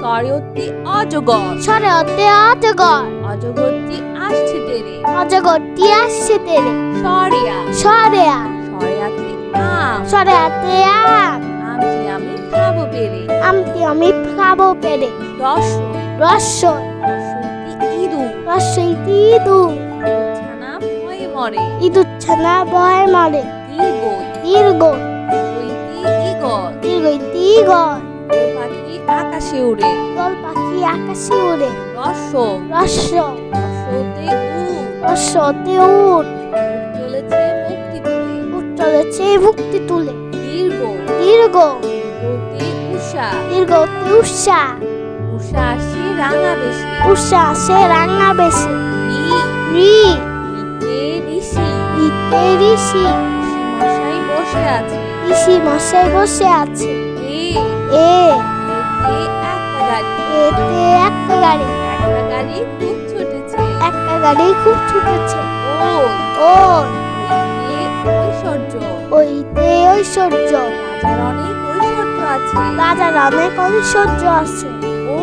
স্বরীয়টি অজগর। সরে অতে অজগর। অজগরটি আসছে তেরে। অজগরটি আসছে তেরে। সরিয়া। সরেয়া। সরিয়াতে আম। সরে হাতে আম। আমটি আমি খাব পেরে আমটি আমি খাব পেরে রস রসই। ছানা ভয়ে মরে ইঁদুর। ছানা ভয় মরে। দীর্ঘ আকাশে উড়ে। দল পাখি আকাশে উড়ে। রস। রস। রসতে উট রসতে উট চলেছে মুক্তি তুলে। উঠ চলেছে মুক্তি তুলে। দীর্ঘ। দীর্ঘ। দীর্ঘতে উষা। দীর্ঘতে উষা। উষা আসে রাঙা বেশি। উষা সে রাঙা বেশি। রি। রি। রিতে ঋষি। ইতে ঋষি মশাই বসে আছে। ঋষি মশাই বসে আছে। এ। এ। এতে একটা গাড়ি। এতে একটা গাড়ি। একটা গাড়ি খুব ছুটেছে। একটা গাড়ি খুব ছুটেছে। ওই। ও। ওইতে ঐশ্বর্য। ওইতে ঐশ্বর্য। রাজার অনেক ঐশ্বর্য আছে। রাজার অনেক ঐশ্বর্য আছে। ও।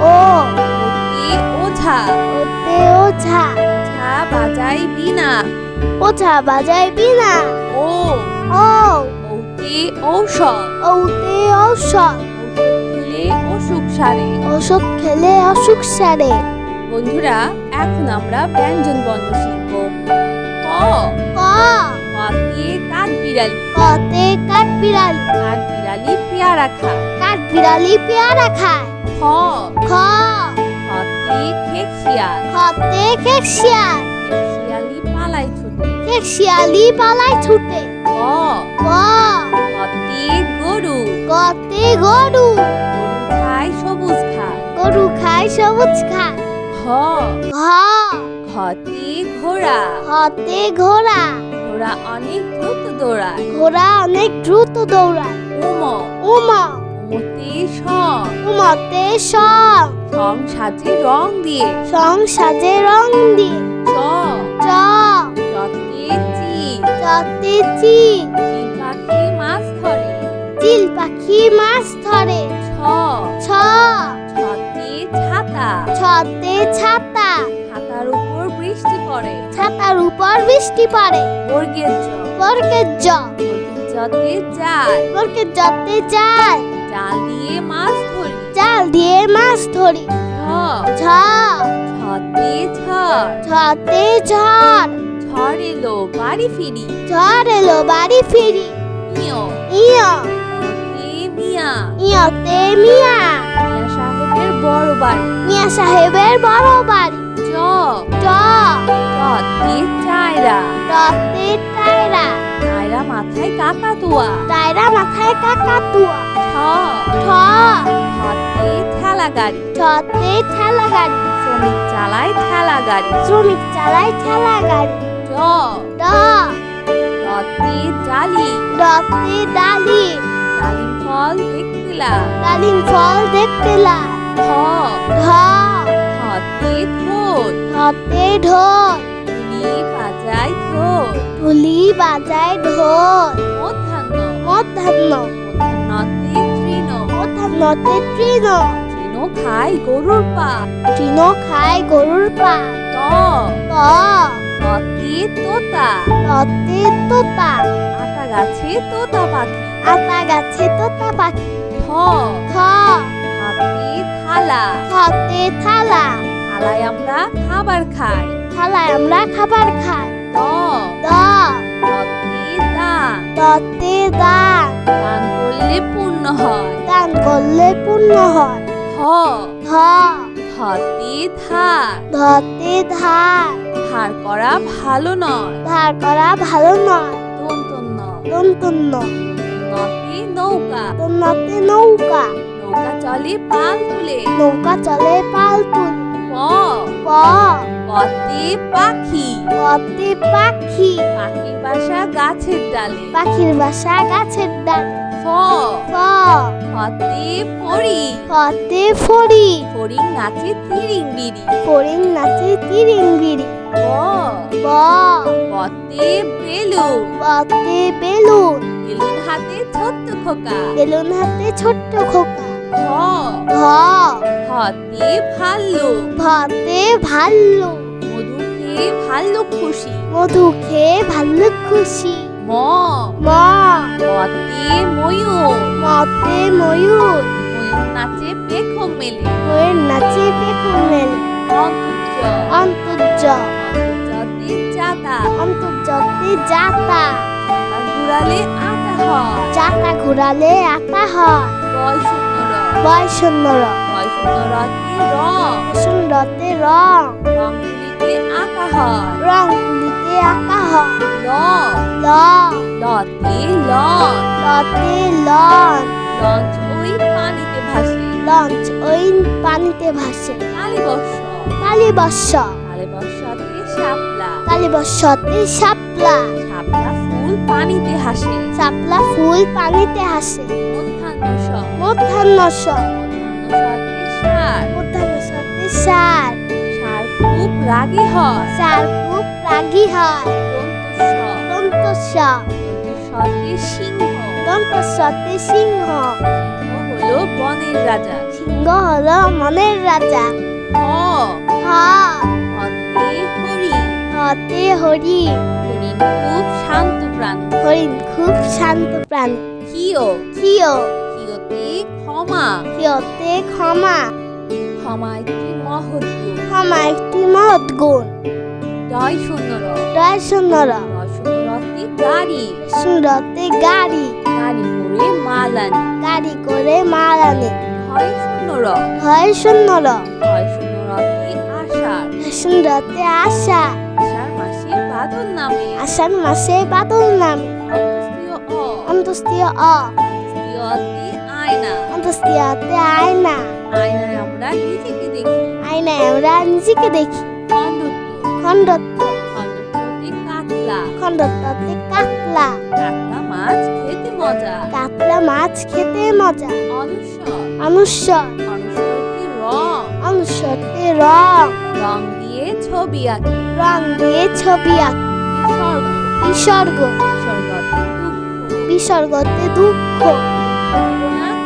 ও। ওতে ওঝা। ওতে ওঝা। ওঝা বাজাই বিনা ওঝা বাজায় বিনা ও। ও। ওতে ঔষধ। ওতে ঔষধ। খেলে অসুখ সারে। ওষুধ খেলে অসুখ সারে। বন্ধুরা এখন আমরা ব্যঞ্জন বর্ণ শিখব। ক। ক। কতে কাঠ বিড়ালি। কতে কাঠ বিড়ালি। কাঠ বিড়ালি পেয়ারা খায়। কাঠ বিড়ালি পেয়ারা খায়। খ। খ। খতে খেক শিয়াল। খতে খেক শিয়াল। খেক পালাই ছুটে। খেক শিয়ালি পালায় ছুটে। ক। ক। কতে গরু। কতে গরু। খায় সবুজ খায় গরু খায় সবুজ খায় খ ঘ খতে ঘোড়া। হতে ঘোড়া। ঘোড়া অনেক দ্রুত দৌড়ায়। ঘোড়া অনেক দ্রুত দৌড়ায়। উম। উম। উমতে সং উমতে সং সং সাজে রং দিয়ে। সং সাজে রং দিয়ে। চ। চ। চতে চতে চি। চিল পাখি মাছ ধরে। চিল পাখি মাছ ধরে। ছ। ছতে ছাতা। ছতে ছাতা। ছাতার উপর বৃষ্টি পড়ে। ছাতার উপর বৃষ্টি পড়ে। বর্গের জ বরকের জ বর্গের জতে জাল বরকের জতে জাল জাল দিয়ে মাছ ধরি। জাল দিয়ে মাছ ধরি। ঝ। ছতে ঝড়। ঝতে ঝড়। ঝড় এলো বাড়ি ফিরি। ঝড় এলো বাড়ি ফিরি। ইয় ইয় মিয়া। ইয়তে মিয়া। মিয়া সাহেবের বড় বাড়ি। মিয়া সাহেবের বড় বাড়ি। জ। ট টতে চায়রা। টতে টায়রা চায়রা মাথায় কাকাতুয়া। টায়রা মাথায় কাকাতুয়া। ঠ ঠ ঠতে ঠেলা গাড়ি ঠতে ঠেলা গাড়ি শ্রমিক চালায় ঠেলা গাড়ি শ্রমিক চালায় ঠেলা গাড়ি ড ড ডতে ডালি ডতে ডালি ডালিম ফল দেখতিলা ডালিম ফল দেখতে লা। ঠ ঢ ঠোঁট। ঠতে ঢোল তুলি বাজায় ঠোঁট। ঢুলি বাজায় ঢোল মধ্যাহ্ন। মধ্যাহ্ন। মধ্যাহ্নতে তৃণ। মধ্যাহ্নতে তৃণ। তৃণ খায় গরুর পা তৃণ খায় গরুর পা ত। ত। ততে তোতা। ততে তোতা। আতা গাছে তোতা পাখি। আতা গাছে তোতা পাখি ঠ খ হাতে থালা। থতে থালা থালায় আমরা খাবার খাই। থালায় আমরা খাবার খাই। দ। দ। দতে দান দতে দান দান করলে পূর্ণ হয়। দান করলে পূর্ণ হয়। হ। ধ ধতে ধার ধতে ধার ধার করা ভালো নয়। ধার করা ভালো নয়। দন্তন্য দন্তন্য নতে নৌকা। তন্নতে নৌকা। নৌকা চলে পাল তুলে। নৌকা চলে পাল তুলে। প। প। পতে পাখি। পতে পাখি। পাখির বাসা গাছের ডালে। পাখির বাসা গাছের ডাল। ফ। ফ। ফতে ফড়ি। ফতে ফড়ি। ফড়িং নাচে তিরিং বিড়ি ফড়িং নাচে তিরিং বিড়ি ব। ব। বতে বেলুন। পতে বেলুন। বেলুন হাতে ছোট্ট খোকা। বেলুন হাতে ছোট্ট খোকা। ভ ভ হতে ভাল্লুক। ভতে ভাল্লু মধু খেয়ে ভাল্লুক খুশি। মধু খেয়ে ভাল্লুক খুশি। ম। ম। মতে ময়ূর। মতে ময়ূর। ময়ূর নাচে পেখম মেলে। ময়ূর নাচে পেখম মেলে। অন্তর্য অন্তর্য অন্তর্যতে জাতা অন্তর্জতে যাতা। ঘুরালে আটা হয়। যাতা ঘুরালে আটা হয়। বয় শূন্য র। বয় শূন্য রতে রং। সুন্দরতে রং। রংগুলিতে আঁকা হয়। রং তুলিতে আঁকা হয়। ল। ল। লতে লন লতে লন লঞ্চ ওই পানিতে ভাসে। লঞ্চ ওই পানিতে ভাসে। কালীবর্ষ কালীবর্ষ কালীবর্ষতে শাপলা। কালীবর্ষতে শাপলা। শাপলা পানিতে হাসে। শাপলা ফুল পানিতে হাসে। মধ্যাহ্ন স মধ্যাহ্ন স মধ্যাহ্ন সতে সার। খুব রাগী হয়। সার খুব রাগী হয়। দন্ত স সতে সিংহ। দন্ত সতে সিংহ। সিংহ হলো বনের রাজা। সিংহ হলো মনের রাজা। হ। হ। হতে হরি। হতে হরি। হরিণ খুব শান্ত। প্রাণী। হরিণ খুব শান্ত প্রাণী। কিও কিয়? কিওতে ক্ষমা। কিয়তে ক্ষমা। ক্ষমা একটি মহৎ গুণ। ক্ষমা একটি মহৎ গুণ। জয় সুন্দর। রয় সুন্দর। সুন্দরতে গাড়ি। সুন্দরতে গাড়ি। গাড়ি করে মাল আনি। গাড়ি করে মাল আনে। হয় সুন্দর। হয় সুন্দর। হয় সুন্দরতে আষাঢ় সুন্দরতে আশা। মাসে বাদল নামে। আষাঢ় মাসে বাদল নামে। অন্তস্তীয় অ। অন্তস্তীয় অ। অন্তস্তীয়তে আয়না। অন্তস্তীয়তে আয়না। আয়নায় আমরা নিজেকে দেখি। আয়নায় আমরা নিজেকে দেখি। খণ্ডত্ব। খণ্ডত্ব। খণ্ডত্বতে কাতলা। খণ্ডত্বতে কাতলা। কাতলা মাছ খেতে মজা। কাতলা মাছ খেতে মজা। অনুস্বর অনুস্বর অনুস্বরতে রং। অনুস্বরতে রং। রং ছবি আঁকি রং দিয়ে ছবি আঁকি বিসর্গ। বিসর্গ। বিসর্গতে দুঃখ।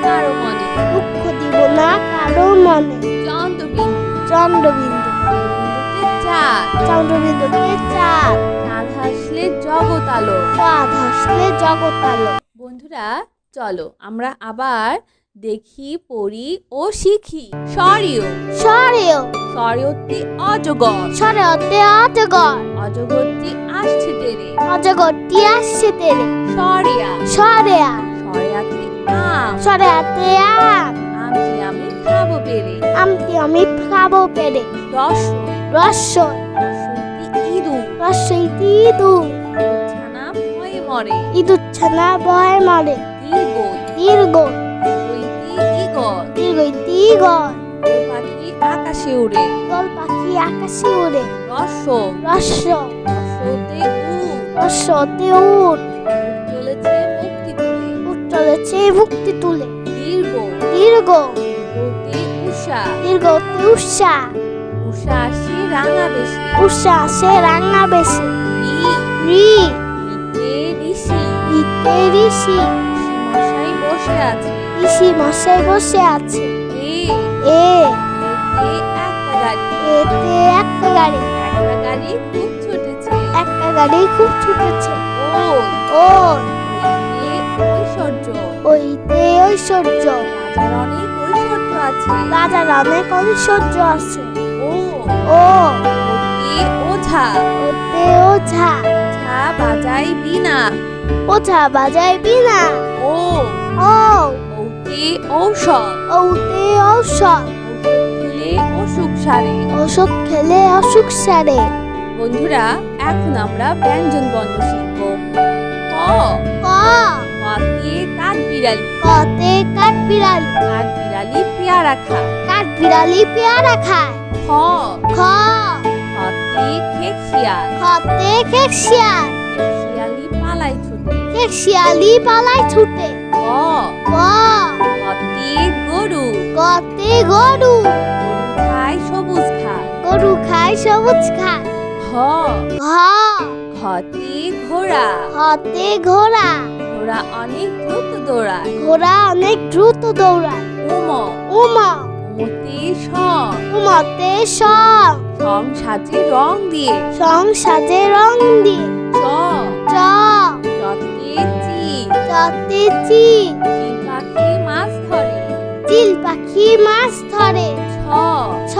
কারও মনে। দুঃখ দিব না কারও মনে। চন্দ্রবিন্দু। চন্দ্রবিন্দু। চন্দ্রবিন্দুতে চাঁদ। চন্দ্রবিন্দুতে চাঁদ। চাঁদ হাসলে জগৎ আলো। চাঁদ হাসলে জগৎ আলো। বন্ধুরা চলো আমরা আবার দেখি পড়ি ও শিখি। সরিও সরেও সরিয়তে অজগর। সরেওতে অজগর। অজগরটি আসছে তেরে। অজগরটি আসছে তেরে। সরিয়া সরেয়া সরিয়াতে আম। সরেয়াতে আম। আমটি আমি খাব পেরে আমটি আমি খাব পেরে রস রসই। রসইতে ইঁদুর। রসইতি ইঁদুর। ছানা ভয়ে মরে। ইঁদুর ছানা ভয় মরে। দীর্ঘ দীর্ঘইতে দীর্ঘইতি দোল পাখি আকাশে উড়ে। দল পাখি আকাশে উড়ে। রসম রস রসতে উট রসতে উঠ চলেছে মুক্তি তুলে। উঠ চলেছে মুক্তি তুলে। দীর্ঘ। দীর্ঘ। দীর্ঘতে উষা। দীর্ঘতে উষা। উষা আসে রাঙা বেশি। উষা সে রাঙা বেশি। রি। রি। ঋষি। ইতে ঋষি। মশাই বসে আছে। ঋষি মশাই বসে আছে। এ এতে একটা গাড়ি একটা গাড়ি খুব ছুটেছে। একটা গাড়ি খুব ছুটেছে। ও ওইতে ঐশ্বর্য। ওইতে ঐশ্বর্য। রাজার অনেক ঐশ্বর্য আছে। রাজার অনেক ঐশ্বর্য আছে। ও। ও। ওতে ওঝা। ওতে ওঝা। ওঝা বাজাই বিনা। ওঝা বাজায় বিনা। ও। ও। ঔষধ। ওতে ঔষধ। খেলে অসুখ সারে। ওষুধ খেলে অসুখ সারে। বন্ধুরা এখন আমরা ব্যঞ্জন বর্ণ শিখব। ক। ক। কতে কাঠ বিড়ালি কতে কাঠ বিড়ালি কাঠ বিড়ালি পেয়ারা খায়। কাঠ বিড়ালি পেয়ারা খায়। খ। খ। খতে খতে খেক শিয়াল খতে খেক শিয়াল খেক শিয়ালি পালাই ছুটে। খেক শিয়ালি পালায় ছুটে। ক। ক। গরু। কতে গরু। খায় সবুজ খায়। গরু খায় সবুজ খায়। হ ঘ। খতে ঘোড়া। হতে ঘোড়া। ঘোড়া অনেক দ্রুত দৌড়ায়। ঘোড়া অনেক দ্রুত দৌড়ায়। উম। উমা। উমতে সং উমতে সং সং সাজে রং দিয়ে। সং সাজে রং দিয়ে। চ। চ। চতে চিল চতে ধরে চিল পাখি মাছ ধরে। ছ। ছ।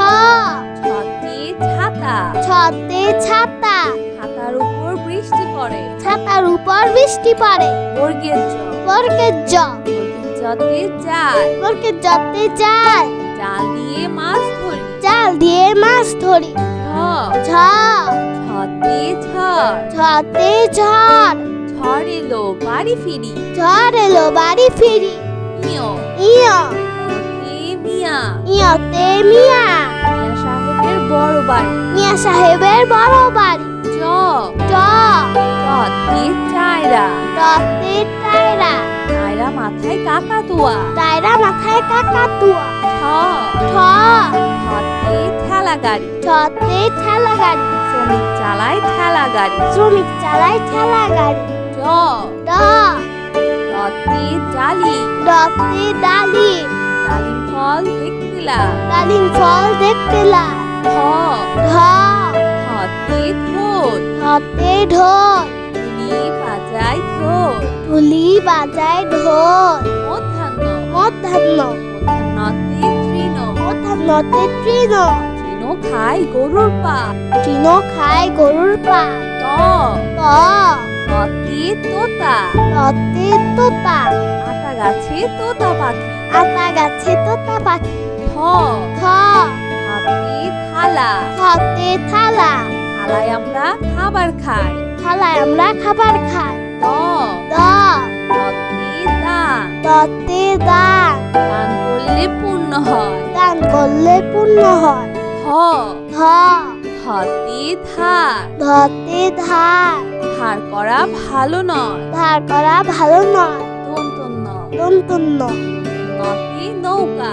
ছতে ছাতা। ছতে ছাতা। ছাতার উপর বৃষ্টি পড়ে। ছাতার উপর বৃষ্টি পড়ে। বর্গের জ। জ। জতে জাল জতে জাল জাল দিয়ে মাছ ধরি। জাল দিয়ে মাছ ধরি। ঝ। ছতে ঝড়। ঝড়। ঝড় এলো বাড়ি ফিরি। ঝড় এলো বাড়ি ফিরি। ইয় ইয় মিয়া। ইয়তে মিয়া। মিয়া সাহেবের বড় বাড়ি। মিয়া সাহেবের বড় বাড়ি। জ। জ। জতে চায়রা। রতে টায়রা চায়রা। মাথায় কাকাতুয়া। টায়রা মাথায় কাকাতুয়া। ছ ঠ ছতে ঠেলা গাড়ি ছতে ঠেলা গাড়ি শ্রমিক চালায় ঠেলা গাড়ি শ্রমিক চালায় ঠেলা গাড়ি জ ড রতে জালি। রতে ডালি ডালিম ফল দেখতিলা ডালিম ফল দেখতে লা খ ধ হতে ঠোঁট। হতে ঢোল। তুলি বাজায় ঢুলি। বাজায় ঢোল। মধ্যাহ্ন। মধ্যাহ্ন। মধ্যাহ্নতে তৃণ। মধ্যাহ্নতে তৃণ। তৃণ খায় গরুর পা। তৃণ খায় গরুর পা। ত। ত। ততে তোতা। ততে তোতা। আতা গাছে তোতা পাখি আতা গাছে তোতা পাখি থ থ হাতে থালা। থতে থালা। থালায় আমরা খাবার খাই। থালায় আমরা খাবার খাই। দ। দ। ততে দান ততে দান দান করলে পূর্ণ হয়। দান করলে পূর্ণ হয়। হ। ধ হতে ধার। ধতে ধার। ধার করা ভালো নয়। ধার করা ভালো নয়। দন্তন্য তন্তন্য নৌকা।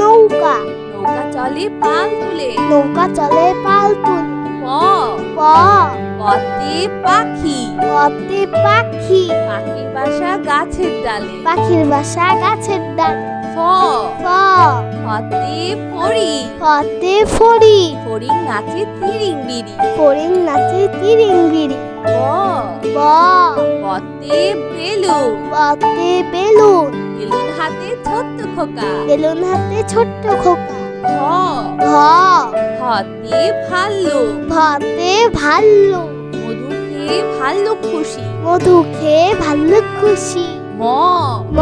নৌকা। নৌকা চলে পাল তুলে। নৌকা চলে পালতুল প। প। পতে পাখি। পতে পাখি। পাখির বাসা গাছের ডালে। পাখির বাসা গাছের ডাল। ফ। ফ। ফতে ফড়ি। ফতে ফড়ি। ফড়িং নাচে তিরিং বিড়ি ফড়িং নাচে তিরিং বিড়ি ব। ব। পতে বেলুন। পতে বেলুন। বেলুন হাতে ছোট্ট খোকা। বেলুন হাতে ছোট্ট খোকা। ভ ভ হতে ভাল্লুক। ভতে ভাল্লুক। মধু খেয়ে ভাল্লুক খুশি। মধু খেয়ে ভাল্লুক খুশি। ম। ম।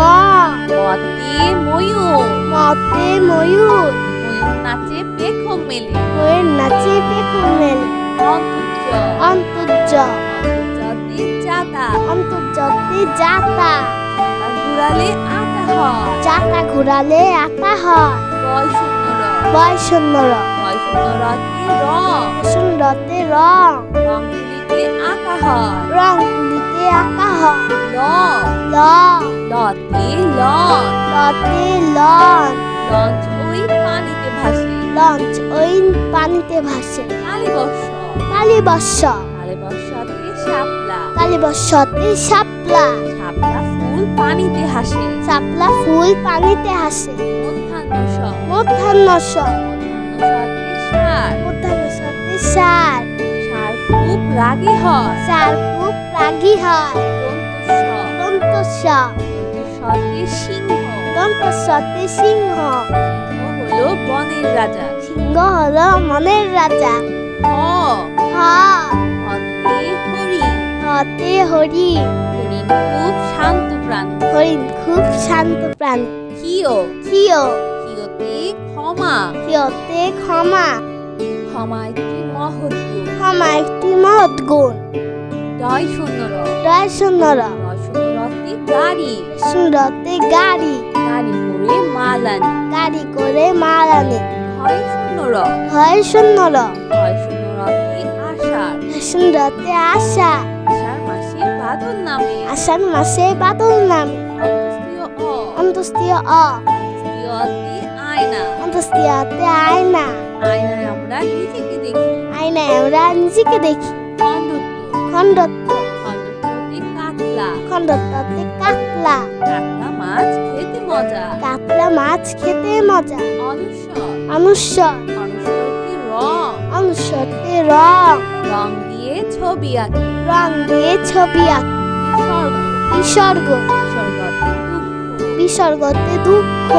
মতে ময়ূর। মতে ময়ূর। ময়ূর নাচে পেখম মেলে। ময়ূর নাচে পেখম মেলে। অন্তর্য। অন্তর্য। অন্তর্যতে জাতা অন্তর্যতে যাতা। ঘুরালে আটা হয়। যাতা ঘুরালে আতা হয়। শূন্য র সুন্দর। বয় শূন্য রতে রং। সুন্দরতে রং। রং তুলিতে আঁকা হয়। রং তুলিতে আঁকা হয়। ল। ল। লতে লন। লতে লন। লঞ্চ ওই পানিতে ভাসে। লঞ্চ ওই পানিতে ভাসে। কালীবর্ষ কালীবর্ষ কালীবর্ষতে শাপলা। কালীবর্ষতে শাপলা। শাপলা ফুল পানিতে হাসে। শাপলা ফুল পানিতে হাসে। মধ্যাহ্ন স মধ্যাহ্ন স মধ্যাহ্ন সতে সার। সার খুব রাগী হয়। সার খুব রাগী হয়। দন্ত স দন্ত স সতে সিংহ। দন্ত সতে সিংহ। সিংহ হলো বনের রাজা। সিংহ হলো মনের রাজা। হ। হতে হরি। হতে হরি। হরিণ খুব শান্ত। প্রাণী। হরিণ খুব শান্ত প্রাণী। কিও কিয়? কিওতে ক্ষমা। কিয়তে ক্ষমা। ক্ষমা একটি মহৎ গুণ। ক্ষমা একটি মহৎ গুণ। দয় শূন্য র রয় রতে গাড়ি। সুন্দরতে গাড়ি। গাড়ি করে মাল আনি। গাড়ি করে মাল আনে। হয় শূন্য র হয় সুন্দর হয় শূন্য রথে আষাঢ় আষাঢ় মাসে বাদল নামে। আষাঢ় মাসে বাদল নামে। অন্তস্তীয় অ। অন্তস্তীয় অ। অন্তস্তীয়তে আয়না। অন্তস্তীয়তে আয়না। আয়নায় আমরা নিজেকে দেখি। আয়নায় আমরা নিজেকে দেখি। খণ্ডত্ব। খণ্ডত্ব। খণ্ডত্বতে কাতলা। খণ্ডত্বতে কাতলা। কাতলা মাছ খেতে মজা। কাতলা মাছ খেতে মজা। অনুস্বর অনুস্বর অনুস্বরতে রং। অনুস্বরতে রং। রং ছবি আঁকি। রং দিয়ে ছবি আঁকি। বিসর্গ। বিসর্গ। বিসর্গতে দুঃখ।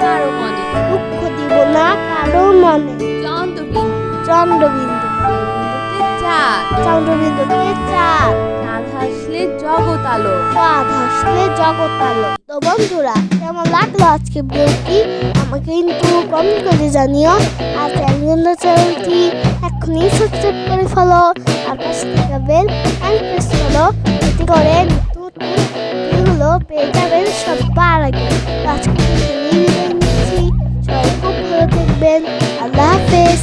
কারও মনে। দুঃখ দিব না কারও মনে। চন্দ্রবিন্দু। চন্দ্রবিন্দু। চন্দ্রবিন্দুতে চাঁদ। চন্দ্রবিন্দুতে চাঁদ। চাঁদ হাসলে জগৎ আলো। চাঁদ হাসলে জগৎ আলো। তো বন্ধুরা, কেমন লাগল আজকে ভিডিওটি আমাকে কিন্তু কমেন্ট করে জানিও। আর চ্যানেল চ্যানেলটি এখনই সাবস্ক্রাইব করে ফলো আর পাশে থাকা বেল আইন প্রেস করো এতে করে ভিডিওগুলো পেয়ে যাবেন সবার আগে। আজকে সবাই খুব ভালো থাকবেন। আল্লাহ হাফেজ।